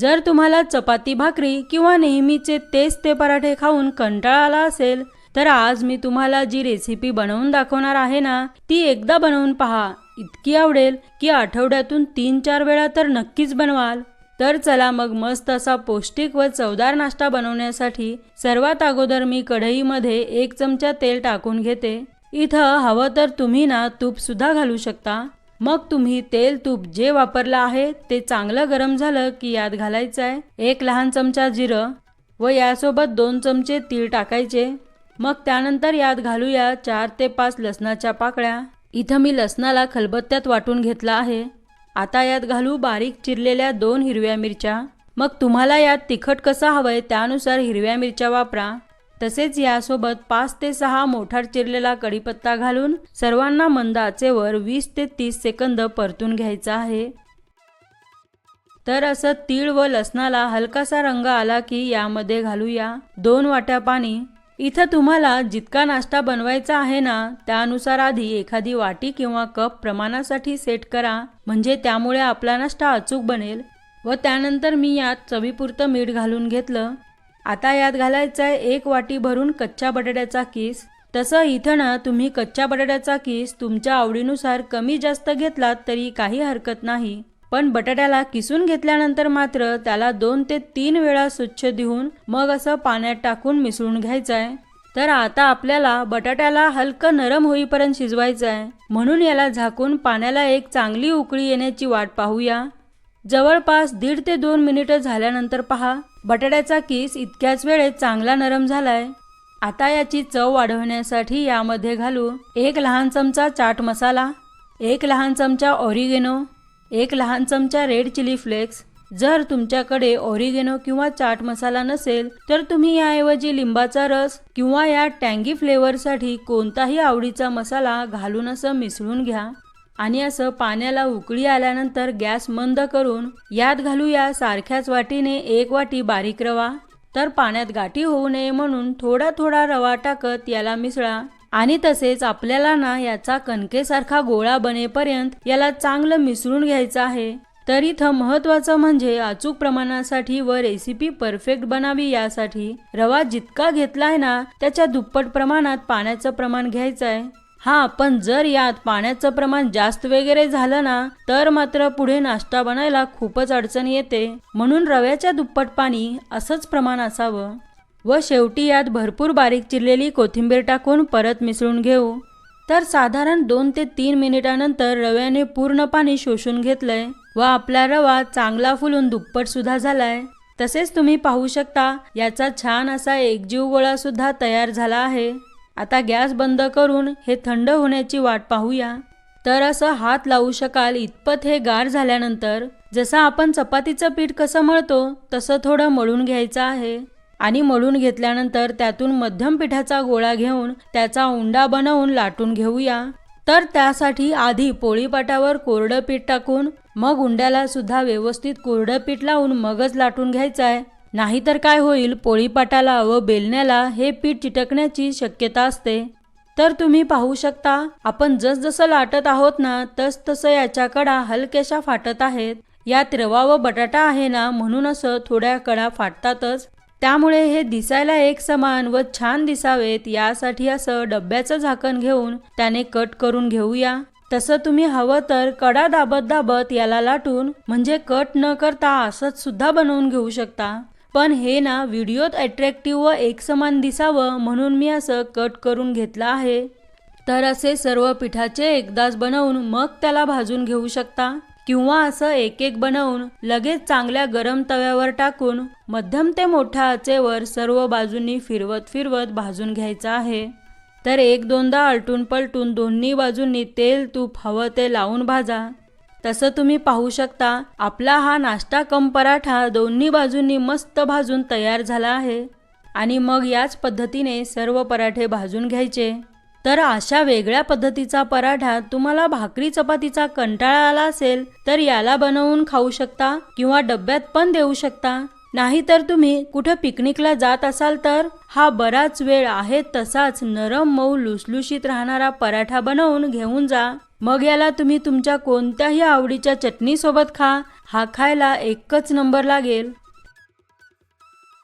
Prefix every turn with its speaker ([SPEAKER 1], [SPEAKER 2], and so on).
[SPEAKER 1] जर तुम्हाला चपाती भाकरी किंवा नेहमीचे तेच ते पराठे खाऊन कंटाळा आला असेल तर आज मी तुम्हाला जी रेसिपी बनवून दाखवणार आहे ना ती एकदा बनवून पहा. इतकी आवडेल की आठवड्यातून तीन चार वेळा तर नक्कीच बनवाल. तर चला मग मस्त असा पौष्टिक व चवदार नाश्ता बनवण्यासाठी सर्वात अगोदर मी कढईमध्ये एक चमचा तेल टाकून घेते. इथं हवं तर तुम्ही ना तूप सुद्धा घालू शकता. मग तुम्ही तेल तूप जे वापरलं आहे ते चांगलं गरम झालं की यात घालायचं आहे एक लहान चमचा जिरं व यासोबत दोन चमचे तीळ टाकायचे. मग त्यानंतर यात घालूया चार ते पाच लसणाच्या पाकळ्या. इथं मी लसणाला खलबत्त्यात वाटून घेतला आहे. आता यात घालू बारीक चिरलेल्या दोन हिरव्या मिरच्या. मग तुम्हाला यात तिखट कसं हवंय त्यानुसार हिरव्या मिरच्या वापरा. तसेच यासोबत पाच ते सहा मोठार चिरलेला कढीपत्ता घालून सर्वांना मंद आचेवर वीस ते तीस सेकंद परतून घ्यायचा आहे. तर असं तीळ व लसणाला हलकासा रंग आला की यामध्ये घालूया. दोन वाट्या पाणी. इथं तुम्हाला जितका नाश्ता बनवायचा आहे ना त्यानुसार आधी एखादी वाटी किंवा कप प्रमाणासाठी सेट करा. म्हणजे त्यामुळे आपला नाश्ता अचूक बनेल. व त्यानंतर मी यात चवीपुरतं मीठ घालून घेतलं. आता यात घालायचं आहे एक वाटी भरून कच्च्या बटाट्याचा किस. तसं इथं ना तुम्ही कच्च्या बटाट्याचा किस तुमच्या आवडीनुसार कमी जास्त घेतलात तरी काही हरकत नाही. पण बटाट्याला किसून घेतल्यानंतर मात्र त्याला दोन ते तीन वेळा स्वच्छ देऊन मग असं पाण्यात टाकून मिसळून घ्यायचं आहे तर आता आपल्याला बटाट्याला हलकं नरम होईपर्यंत शिजवायचं आहे म्हणून याला झाकून पाण्याला एक चांगली उकळी येण्याची वाट पाहूया. जवळपास दीड ते दोन मिनिटं झाल्यानंतर पहा बटाट्याचा किस इतक्याच वेळेत चांगला नरम झालाय. आता याची चव वाढवण्यासाठी यामध्ये घालू एक लहान चमचा चाट मसाला एक लहान चमचा ऑरिगेनो एक लहान चमचा रेड चिली फ्लेक्स. जर तुमच्याकडे ऑरिगेनो किंवा चाट मसाला नसेल तर तुम्ही याऐवजी लिंबाचा रस किंवा या टँगी फ्लेवरसाठी कोणताही आवडीचा मसाला घालून असं मिसळून घ्या. आणि असं पाण्याला उकळी आल्यानंतर गॅस मंद करून यात घालूया सारख्याच वाटीने एक वाटी बारीक रवा. तर पाण्यात गाठी होऊ नये म्हणून थोडा थोडा रवा टाकत याला मिसळा. आणि तसेच आपल्याला ना याचा कणकेसारखा गोळा बनेपर्यंत याला चांगलं मिसळून घ्यायचं आहे. तर इथं महत्वाचं म्हणजे अचूक प्रमाणासाठी व रेसिपी परफेक्ट बनावी यासाठी रवा जितका घेतलाय ना त्याच्या दुप्पट प्रमाणात पाण्याचं प्रमाण घ्यायचं आहे हा पण जर यात पाण्याचं प्रमाण जास्त वगैरे झालं ना तर मात्र पुढे नाश्ता बनायला खूपच अडचण येते. म्हणून रव्याच्या दुप्पट पाणी असंच प्रमाण असावं. व शेवटी यात भरपूर बारीक चिरलेली कोथिंबीर टाकून परत मिसळून घेऊ. तर साधारण दोन ते तीन मिनिटानंतर रव्याने पूर्ण पाणी शोषून घेतलंय व आपला रवा चांगला फुलून दुप्पट सुद्धा झालाय. तसेच तुम्ही पाहू शकता याचा छान असा एकजीव गोळा सुद्धा तयार झाला आहे. आता गॅस बंद करून हे थंड होण्याची वाट पाहूया. तर असं हात लावू शकाल इतपत हे गार झाल्यानंतर जसं आपण चपातीचं पीठ कसं मळतो तसं थोडं मळून घ्यायचं आहे. आणि मळून घेतल्यानंतर त्यातून मध्यम पिठाचा गोळा घेऊन त्याचा उंडा बनवून लाटून घेऊया. तर त्यासाठी आधी पोळीपाटावर कोरडं पीठ टाकून मग उंड्याला सुद्धा व्यवस्थित कोरडं पीठ लावून मगच लाटून घ्यायचं आहे नाहीतर काय होईल? पोळीपाटाला व बेलण्याला हे पीठ चिटकण्याची शक्यता असते. तर तुम्ही पाहू शकता आपण जसजसं लाटत आहोत ना तस तसं याच्या कडा हलक्याशा फाटत आहेत. यात रवा व बटाटा आहे ना म्हणून असं थोड्या कडा फाटतातच. त्यामुळे हे दिसायला एक समान व छान दिसावेत यासाठी असं डब्याचं झाकण घेऊन त्याने कट करून घेऊया. तसं तुम्ही हवं तर कडा दाबत दाबत याला लाटून म्हणजे कट न करता असंच सुद्धा बनवून घेऊ शकता. पण हे ना व्हिडिओत अट्रॅक्टिव्ह व एकसमान दिसावं म्हणून मी असं कट करून घेतलं आहे. तर असे सर्व पिठाचे एकदाच बनवून मग त्याला भाजून घेऊ शकता. किंवा असं एक एक बनवून लगेच चांगल्या गरम तव्यावर टाकून मध्यम ते मोठ्या आचेवर सर्व बाजूंनी फिरवत फिरवत भाजून घ्यायचं आहे. तर एक दोनदा आलटून पलटून दोन्ही बाजूंनी तेल तूप हवं ते लावून भाजा. तसं तुम्ही पाहू शकता आपला हा नाश्ता कम पराठा दोन्ही बाजूंनी मस्त भाजून तयार झाला आहे. आणि मग याच पद्धतीने सर्व पराठे भाजून घ्यायचे. तर अशा वेगळ्या पद्धतीचा पराठा तुम्हाला भाकरी चपातीचा कंटाळा आला असेल तर याला बनवून खाऊ शकता किंवा डब्यात पण देऊ शकता. नाहीतर तुम्ही कुठं पिकनिकला जात असाल तर हा बराच वेळ आहे तसाच नरम मऊ लुसलुशीत राहणारा पराठा बनवून घेऊन जा. मग याला तुम्ही तुमच्या कोणत्याही आवडीच्या चटणीसोबत खा. हा खायला एकच नंबर लागेल.